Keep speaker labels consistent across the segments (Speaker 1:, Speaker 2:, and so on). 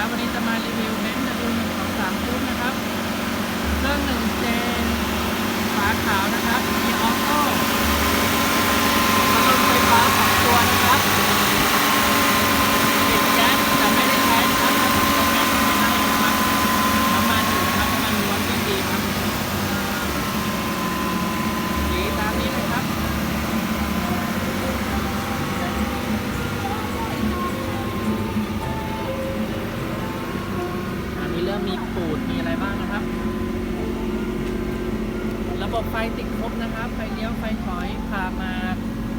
Speaker 1: ะวันนี้จะมารีวิวเบนซ์ W 1 2 3คูณนะครับ เครื่องหนึ่งเจนฝาขาวนะครับมีออโต้พัดลมไฟฟ้าสองตัวนะครับติดแก๊สแต่ไม่ได้ใช้นะครับถ้าติดแก๊สไม่ได้นะครับน้ำมันอยู่นะครับน้ำมันล้วนเป็นดีครับสีตามนี้เลยครับ อันนี้เริ่มมีปูดมีอะไรบ้างนะครับ ระบบไฟติดครบนะครับ ไฟเลี้ยว ไฟถอยพามา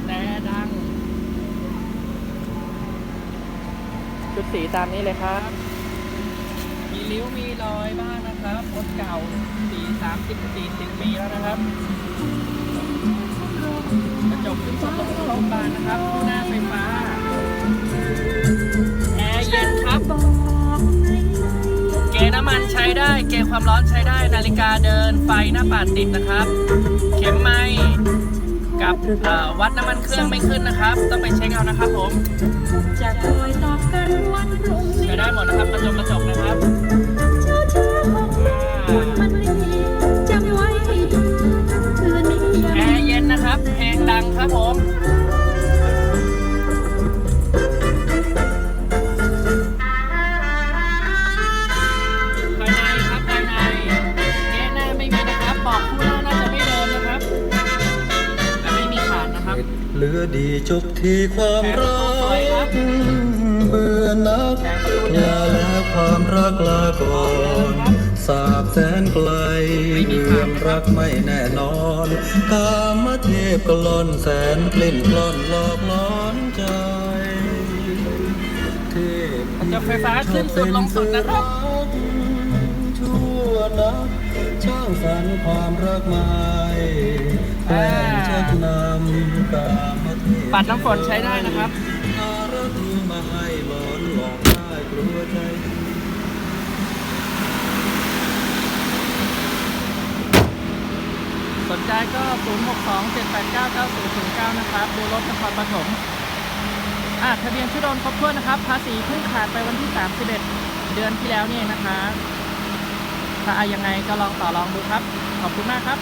Speaker 1: แนดัง ชุดสีตามนี้เลยครับ มีริ้ว มีรอยบ้างนะครับรถเก่าสีสามสิบสี่สิบปีแล้วนะครับ กระจกขึ้นสลงโรงพยาบาลนะครับ หน้าไฟฟ้า ความร้อนใช้ได้นาฬิกาเดินไฟหน้าปัดติดนะครับ เข็มไม้กับวัดน้ำมันเครื่องไม่ขึ้นนะครับ ต้องไปเช็คเอานะครับผม
Speaker 2: จะคอยตอบกันวันพรุ่งนี้
Speaker 1: ใช้ได้หมดนะครับกระจกกระจกนะครับแอร์เย็นนะครับเพลงดังครับผม เห
Speaker 3: ลือดีจบที่ความรักเบื่อนักลาแล้วความรักลาก่อนสาบแสนไกลเรื่องรักไม่แน่นอนกามเทพกลอนแสนกลิ่นกลอนหลอกล้อนใจเทพ
Speaker 1: กระไฟฟ้าขึ้นสุดลงสุดนะครับ
Speaker 3: ชั่วนักช่างสรรความรักใหม่ ปั
Speaker 1: ดน้ำฝนใช้ได้นะครับสนใจก็ 0 6 2 7 8 9 9 0 0 9 นะครับ ดูรถนครปฐมอะทะเบียนชุดโดนครบถ้วนนะครับ ภาษีเพิ่งขาดไปวันที่ 31 เดือนที่แล้วนี่นะคะ ถ้าอายังไงก็ลองต่อรองดูครับ ขอบคุณมากครับ